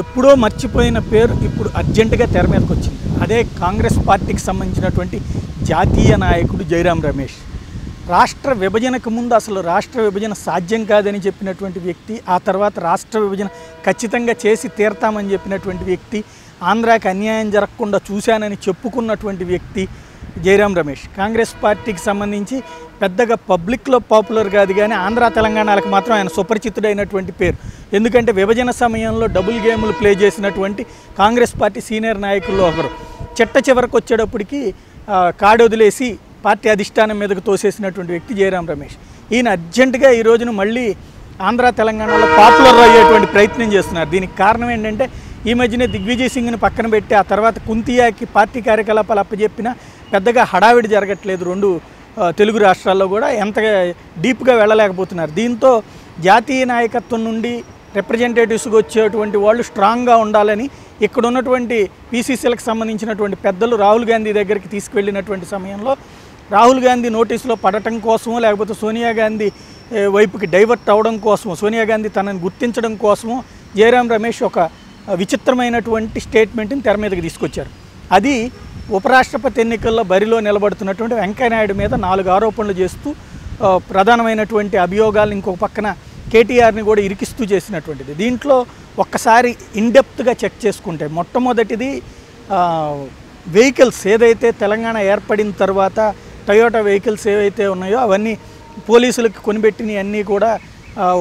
ఎప్పుడో మర్చిపోయిన పేరు ఇప్పుడు అర్జెంటుగా తెర మీదకి వచ్చింది. అదే కాంగ్రెస్ పార్టీకి సంబంధించినటువంటి జాతీయ నాయకుడు జయరాం రమేష్. రాష్ట్ర విభజనకు ముందు అసలు రాష్ట్ర విభజన సాధ్యం కాదని చెప్పినటువంటి వ్యక్తి ఆ తర్వాత రాష్ట్ర విభజన ఖచ్చితంగా చేసి తీరతామని చెప్పినటువంటి వ్యక్తి ఆంధ్రాకి అన్యాయం జరగకుండా చూశానని చెప్పుకున్నటువంటి వ్యక్తి జయరాం రమేష్. కాంగ్రెస్ పార్టీకి సంబంధించి పెద్దగా పబ్లిక్లో పాపులర్ కాదు కానీ ఆంధ్ర తెలంగాణలకు మాత్రం ఆయన సుపరిచితుడైనటువంటి పేరు. ఎందుకంటే విభజన సమయంలో డబుల్ గేములు ప్లే చేసినటువంటి కాంగ్రెస్ పార్టీ సీనియర్ నాయకుల్లో ఒకరు. చిట్ట చివరకు వచ్చేటప్పటికి కాడు వదిలేసి పార్టీ అధిష్టానం మీదకు తోసేసినటువంటి వ్యక్తి జయరాం రమేష్. ఈయన అర్జెంటుగా ఈ రోజున మళ్ళీ ఆంధ్ర తెలంగాణలో పాపులర్ అయ్యేటువంటి ప్రయత్నం చేస్తున్నారు. దీనికి కారణం ఏంటంటే ఈ మధ్యనే దిగ్విజయ్ సింగ్ని పక్కన పెట్టి ఆ తర్వాత కుంతియాకి పార్టీ కార్యకలాపాలు అప్పజెప్పిన పెద్దగా హడావిడి జరగట్లేదు రెండు తెలుగు రాష్ట్రాల్లో కూడా. ఎంతగా డీప్గా వెళ్ళలేకపోతున్నారు. దీంతో జాతీయ నాయకత్వం నుండి రిప్రజెంటేటివ్స్గా వచ్చేటువంటి వాళ్ళు స్ట్రాంగ్గా ఉండాలని ఇక్కడ ఉన్నటువంటి పీసీసీలకు సంబంధించినటువంటి పెద్దలు రాహుల్ గాంధీ దగ్గరికి తీసుకువెళ్ళినటువంటి సమయంలో రాహుల్ గాంధీ నోటీసులో పడటం కోసము లేకపోతే సోనియా గాంధీ వైపుకి డైవర్ట్ అవ్వడం కోసము సోనియా గాంధీ తనని గుర్తించడం కోసము జయరాం రమేష్ ఒక విచిత్రమైనటువంటి స్టేట్మెంట్ని తెర మీదకి తీసుకొచ్చారు. అది ఉపరాష్ట్రపతి ఎన్నికల్లో బరిలో నిలబడుతున్నటువంటి వెంకయ్యనాయుడు మీద నాలుగు ఆరోపణలు చేస్తూ ప్రధానమైనటువంటి అభియోగాలు ఇంకొక పక్కన కేటీఆర్ని కూడా ఇరికిస్తూ చేసినటువంటిది. దీంట్లో ఒక్కసారి ఇన్డెప్త్గా చెక్ చేసుకుంటే మొట్టమొదటిది వెహికల్స్ ఏదైతే తెలంగాణ ఏర్పడిన తర్వాత టయోటా వెహికల్స్ ఏవైతే ఉన్నాయో అవన్నీ పోలీసులకు కొనిపెట్టినవి అన్నీ కూడా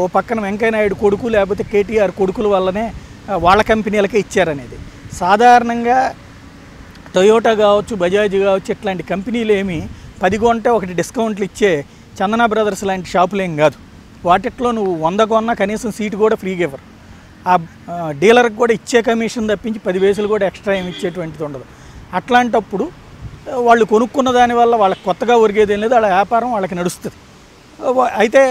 ఓ పక్కన వెంకయ్యనాయుడు కొడుకు లేకపోతే కేటీఆర్ కొడుకుల వల్లనే వాళ్ళ కంపెనీలకే ఇచ్చారనేది. సాధారణంగా టొయోటా కావచ్చు బజాజ్ కావచ్చు ఇట్లాంటి కంపెనీలు ఏమి పది కొంటే ఒకటి డిస్కౌంట్లు ఇచ్చే చందన బ్రదర్స్ లాంటి షాపులు ఏం కాదు. వాటిట్లో నువ్వు వంద కొన్నా కనీసం సీటు కూడా ఫ్రీగా ఇవ్వరు. ఆ డీలర్కి కూడా ఇచ్చే కమిషన్ తప్పించి పది వేసులు కూడా ఎక్స్ట్రా ఏమి ఇచ్చేటువంటిది ఉండదు. అట్లాంటప్పుడు వాళ్ళు కొనుక్కున్న దానివల్ల వాళ్ళకి కొత్తగా ఒరిగేది ఏం లేదు వాళ్ళ వ్యాపారం వాళ్ళకి నడుస్తుంది. అయితే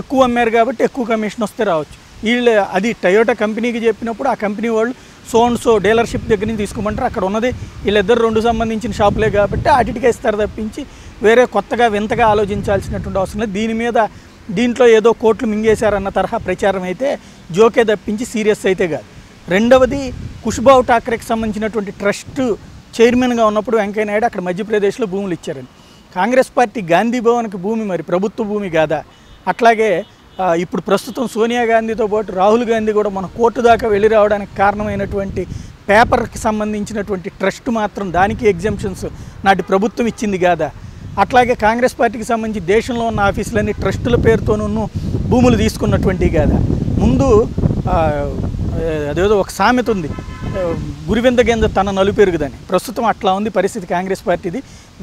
ఎక్కువ అమ్మారు కాబట్టి ఎక్కువ కమిషన్ వస్తే రావచ్చు. వీళ్ళు అది టయోటా కంపెనీకి చెప్పినప్పుడు ఆ కంపెనీ వాళ్ళు సోన్ సో డీలర్షిప్ దగ్గర నుంచి తీసుకోమంటారు. అక్కడ ఉన్నది వీళ్ళిద్దరు రెండు సంబంధించిన షాపులే కాబట్టి అటుటికే ఇస్తారు తప్పించి వేరే కొత్తగా వింతగా ఆలోచించాల్సినటువంటి అవసరం లేదు. దీని మీద దీంట్లో ఏదో కోట్లు మింగేశారన్న తరహా ప్రచారం అయితే జోకే తప్పించి సీరియస్ అయితే కాదు. రెండవది కుష్బాబు ఠాక్రేకి సంబంధించినటువంటి ట్రస్ట్ చైర్మన్గా ఉన్నప్పుడు వెంకయ్య నాయుడు అక్కడ మధ్యప్రదేశ్లో భూములు ఇచ్చారండి. కాంగ్రెస్ పార్టీ గాంధీ భవన్కి భూమి మరి ప్రభుత్వ భూమి కాదా? అట్లాగే ఇప్పుడు ప్రస్తుతం సోనియా గాంధీతో పాటు రాహుల్ గాంధీ కూడా మన కోర్టు దాకా వెళ్ళి రావడానికి కారణమైనటువంటి పేపర్కి సంబంధించినటువంటి ట్రస్ట్ మాత్రం దానికి ఎగ్జామ్షన్స్ నాటి ప్రభుత్వం ఇచ్చింది కాదా? అట్లాగే కాంగ్రెస్ పార్టీకి సంబంధించి దేశంలో ఉన్న ఆఫీసులన్నీ ట్రస్టుల పేరుతోనూ భూములు తీసుకున్నటువంటివి కాదా? ముందు అదేదో ఒక సామెత ఉంది. గురివింద గింజ తన నలుపెరుగుదని. ప్రస్తుతం అట్లా ఉంది పరిస్థితి కాంగ్రెస్ పార్టీది.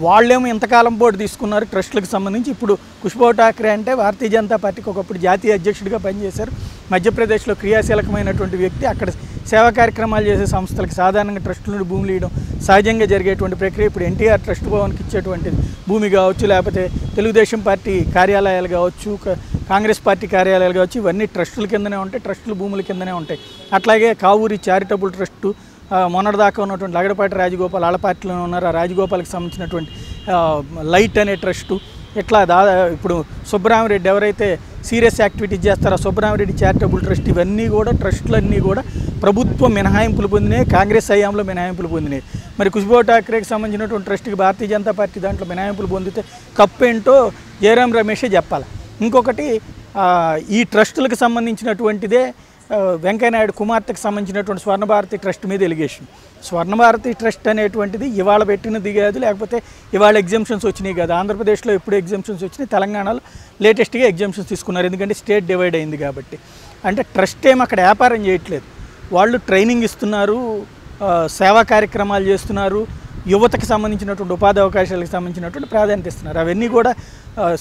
వాళ్ళేమో ఇంతకాలం బోర్డు తీసుకున్నారు ట్రస్టులకు సంబంధించి. ఇప్పుడు కుష్బావ్ ఠాక్రే అంటే భారతీయ జనతా పార్టీకి ఒకప్పుడు జాతీయ అధ్యక్షుడిగా పనిచేశారు. మధ్యప్రదేశ్లో క్రియాశీలకమైనటువంటి వ్యక్తి అక్కడ సేవా కార్యక్రమాలు చేసే సంస్థలకు సాధారణంగా ట్రస్టుల నుండి భూములు ఇవ్వడం సహజంగా జరిగేటువంటి ప్రక్రియ ఇప్పుడు ఎన్టీఆర్ ట్రస్ట్ భవన్కి ఇచ్చేటువంటి భూమి కావచ్చు లేకపోతే తెలుగుదేశం పార్టీ కార్యాలయాలు కావచ్చు కాంగ్రెస్ పార్టీ కార్యాలయాలు కావచ్చు ఇవన్నీ ట్రస్టుల కిందనే ఉంటాయి ట్రస్టుల భూముల కిందనే ఉంటాయి. అట్లాగే కావూరి చారిటబుల్ ట్రస్టు మొన్నటిదాకా ఉన్నటువంటి లగడపాటి రాజగోపాల్ ఆళ్ళ పార్టీలో ఉన్నారు. ఆ రాజగోపాల్కి సంబంధించినటువంటి లైట్ అనే ట్రస్టు. ఇట్లా దాదా ఇప్పుడు సుబ్బరామరెడ్డి ఎవరైతే సీరియస్ యాక్టివిటీస్ చేస్తారో ఆ చారిటబుల్ ట్రస్ట్ ఇవన్నీ కూడా ట్రస్టులన్నీ కూడా ప్రభుత్వ మినహాయింపులు పొందినాయి కాంగ్రెస్ హయాంలో మినహాయింపులు పొందినాయి. మరి కుష్బో ఠాక్రేకి సంబంధించినటువంటి ట్రస్ట్కి భారతీయ జనతా పార్టీ దాంట్లో మినహాయింపులు పొందితే తప్పేంటో జయరాం రమేషే చెప్పాలి. ఇంకొకటి ఈ ట్రస్టులకు సంబంధించినటువంటిదే వెంకయ్యనాయుడు కుమార్తెకు సంబంధించినటువంటి స్వర్ణభారతి ట్రస్ట్ మీద ఎలిగేషన్. స్వర్ణభారతి ట్రస్ట్ అనేటువంటిది ఇవాళ పెట్టినది కాదు లేకపోతే ఇవాళ ఎగ్జామ్షన్స్ వచ్చినాయి కాదు. ఆంధ్రప్రదేశ్లో ఎప్పుడు ఎగ్జామ్షన్స్ వచ్చినాయి? తెలంగాణలో లేటెస్ట్గా ఎగ్జామ్షన్స్ తీసుకున్నారు. ఎందుకంటే స్టేట్ డివైడ్ అయింది కాబట్టి. అంటే ట్రస్ట్ ఏం అక్కడ వ్యాపారం చేయట్లేదు. వాళ్ళు ట్రైనింగ్ ఇస్తున్నారు సేవా కార్యక్రమాలు చేస్తున్నారు యువతకి సంబంధించినటువంటి ఉపాధి అవకాశాలకు సంబంధించినటువంటి ప్రాధాన్యత ఇస్తున్నారు. అవన్నీ కూడా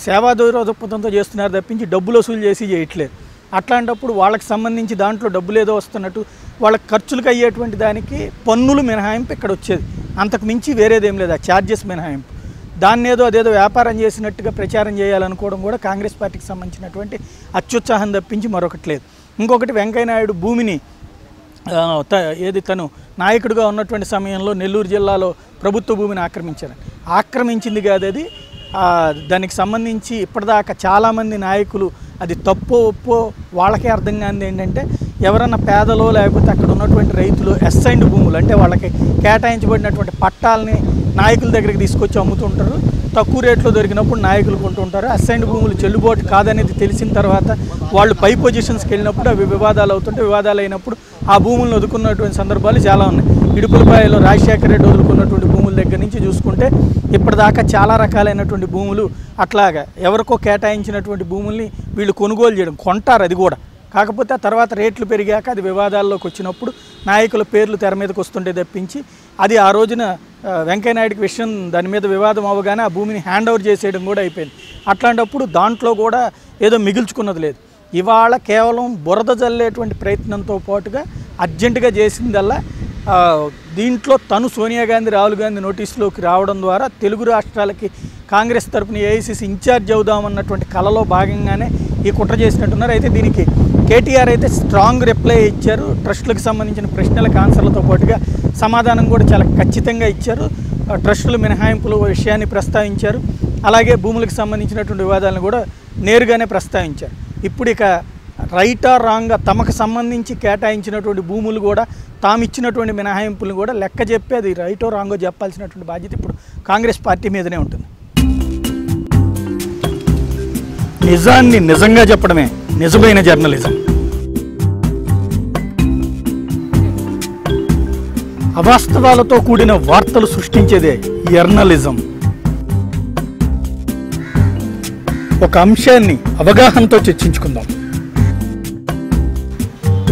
సేవా దూరోదృక్పథంతో చేస్తున్నారు తప్పించి డబ్బులు వసూలు చేసి చేయట్లేదు. అట్లాంటప్పుడు వాళ్ళకి సంబంధించి దాంట్లో డబ్బులు ఏదో వస్తున్నట్టు వాళ్ళకి ఖర్చులకు అయ్యేటువంటి దానికి పన్నులు మినహాయింపు ఇక్కడ వచ్చేది. అంతకు మించి వేరేదేం లేదు ఆ ఛార్జెస్ మినహాయింపు. దాన్ని ఏదో అదేదో వ్యాపారం చేసినట్టుగా ప్రచారం చేయాలనుకోవడం కూడా కాంగ్రెస్ పార్టీకి సంబంధించినటువంటి అత్యుత్సాహం తప్పించి మరొకటి లేదు. ఇంకొకటి వెంకయ్యనాయుడు భూమిని త- ఏది తను నాయకుడిగా ఉన్నటువంటి సమయంలో నెల్లూరు జిల్లాలో ప్రభుత్వ భూమిని ఆక్రమించారు. ఆక్రమించింది కాదు అది. దానికి సంబంధించి ఇప్పటిదాకా చాలామంది నాయకులు అది తప్పో ఒప్పో వాళ్ళకే అర్థం కానిది ఏంటంటే ఎవరన్నా పేదలో లేకపోతే అక్కడ ఉన్నటువంటి రైతులు అసైన్డ్ భూములు అంటే వాళ్ళకి కేటాయించబడినటువంటి పట్టాలని నాయకుల దగ్గరికి తీసుకొచ్చి అమ్ముతుంటారు. తక్కువ రేట్లో దొరికినప్పుడు నాయకులు కొంటుంటారు. అసైన్డ్ భూములు చెల్లుబాటు కాదనేది తెలిసిన తర్వాత వాళ్ళు పై పొజిషన్స్కి వెళ్ళినప్పుడు అవి వివాదాలు అవుతుంటే వివాదాలు అయినప్పుడు ఆ భూములను వదుకున్నటువంటి సందర్భాలు చాలా ఉన్నాయి. ఇడుపులపాయలో రాజశేఖర రెడ్డి వదులుకున్నటువంటి భూముల దగ్గర నుంచి చూసుకుంటే ఇప్పటిదాకా చాలా రకాలైనటువంటి భూములు అట్లాగా ఎవరికో కేటాయించినటువంటి భూముల్ని వీళ్ళు కొనుగోలు చేయడం కొంటారు అది కూడా. కాకపోతే ఆ తర్వాత రేట్లు పెరిగాక అది వివాదాల్లోకి వచ్చినప్పుడు నాయకుల పేర్లు తెర మీదకి వస్తుంటే తప్పించి అది ఆ రోజున వెంకయ్యనాయుడికి విషయం దాని మీద వివాదం అవ్వగానే ఆ భూమిని హ్యాండ్ ఓవర్ చేసేయడం కూడా అయిపోయింది. అట్లాంటప్పుడు దాంట్లో కూడా ఏదో మిగుల్చుకున్నది లేదు. ఇవాళ కేవలం బురద జల్లేటువంటి ప్రయత్నంతో పాటుగా అర్జెంటుగా చేసిందల్లా దీంట్లో తను సోనియా గాంధీ రాహుల్ గాంధీ నోటీసులోకి రావడం ద్వారా తెలుగు రాష్ట్రాలకి కాంగ్రెస్ తరఫున ఏఐసిసి ఇన్ఛార్జ్ అవుదామన్నటువంటి కలలో భాగంగానే ఈ కుట్ర చేసినట్టున్నారు. అయితే దీనికి కేటీఆర్ అయితే స్ట్రాంగ్ రిప్లై ఇచ్చారు. ట్రస్టులకు సంబంధించిన ప్రశ్నలకు ఆన్సర్లతో పాటుగా సమాధానం కూడా చాలా ఖచ్చితంగా ఇచ్చారు. ట్రస్టులు ట్రస్టుల మినహాయింపుల విషయాన్ని ప్రస్తావించారు. అలాగే భూములకు సంబంధించినటువంటి వివాదాలను కూడా నేరుగానే ప్రస్తావించారు. ఇప్పుడు ఇక రైట్ ఆర్ రాంగ్ తమకు సంబంధించి కేటాయించినటువంటి భూములు కూడా తాము ఇచ్చినటువంటి మినహాయింపులు కూడా లెక్క చెప్పేది రైటో రాంగో చెప్పాల్సినటువంటి బాధ్యత ఇప్పుడు కాంగ్రెస్ పార్టీ మీదనే ఉంటుంది. నిజాన్ని నిజంగా చెప్పడమే నిజమైన జర్నలిజం. అవాస్తవాలతో కూడిన వార్తలు సృష్టించేదే జర్నలిజం ఒక అంశాన్ని అవగాహనతో చర్చించుకుందాం.